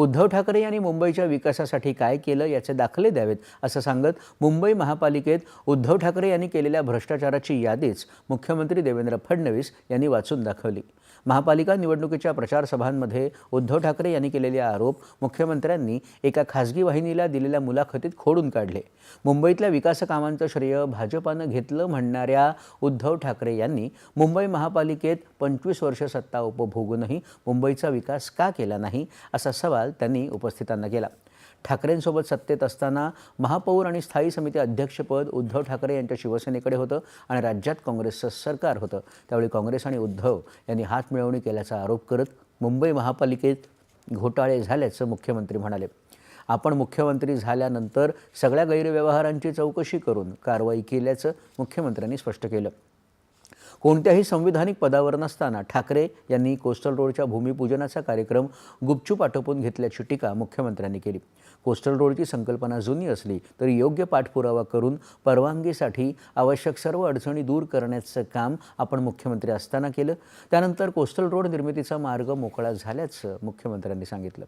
उद्धव ठाकरे यांनी मुंबईच्या विकासासाठी काय केलं याचे दाखले द्यावेत असं सांगत मुंबई महापालिकेत उद्धव ठाकरे यांनी केलेल्या भ्रष्टाचाराची यादीच मुख्यमंत्री देवेंद्र फडणवीस यांनी वाचून दाखवली. महापालिका निवडणुकीच्या प्रचार सभांमध्ये उद्धव ठाकरे यांनी केलेले आरोप मुख्यमंत्र्यांनी एका खासगी वाहिनीला दिलेल्या मुलाखतीत खोडून काढले. मुंबईतल्या विकास कामांचं श्रेय भाजपानं घेतलं म्हणणाऱ्या उद्धव ठाकरे यांनी मुंबई महापालिकेत पंचवीस वर्ष सत्ता उपभोगूनही मुंबईचा विकास का केला नाही असा सवाल त्यांनी उपस्थितांना केला. ठाकरेंसोबत सत्तेत असताना महापौर आणि स्थायी समिती अध्यक्षपद उद्धव ठाकरे यांच्या शिवसेनेकडे होतं आणि राज्यात काँग्रेसचं सरकार होतं. त्यावेळी काँग्रेस आणि उद्धव यांनी हात मिळवणी केल्याचा आरोप करत मुंबई महापालिकेत घोटाळे झाल्याचं मुख्यमंत्री म्हणाले. आपण मुख्यमंत्री झाल्यानंतर सगळ्या गैरव्यवहारांची चौकशी करून कारवाई केल्याचं मुख्यमंत्र्यांनी स्पष्ट केलं. कोणत्याही संविधानिक पदावर नसताना ठाकरे यांनी कोस्टल रोडच्या भूमिपूजनाचा कार्यक्रम गुपचूप आटोपून घेतल्याची टीका मुख्यमंत्र्यांनी केली. कोस्टल रोडची संकल्पना जुनी असली तरी योग्य पाठपुरावा करून परवानगीसाठी आवश्यक सर्व अडचणी दूर करण्याचं काम आपण मुख्यमंत्री असताना केलं. त्यानंतर कोस्टल रोड निर्मितीचा मार्ग मोकळा झाल्याचं मुख्यमंत्र्यांनी सांगितलं.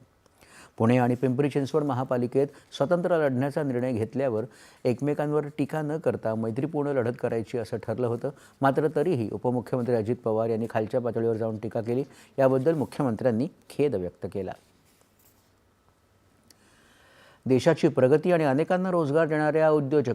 पुणे आणि पिंपरी चिंचवड महापालिकेत स्वतंत्र लढण्याचा निर्णय घेतल्यावर एकमेकांवर टीका न करता मैत्रीपूर्ण लढत करायची असं ठरलं होतं. मात्र तरीही उपमुख्यमंत्री अजित पवार यांनी खालच्या पातळीवर जाऊन टीका केली. याबद्दल मुख्यमंत्र्यांनी खेद व्यक्त केला. देशाची प्रगती आणि अनेकांना रोजगार देणाऱ्या उद्योजक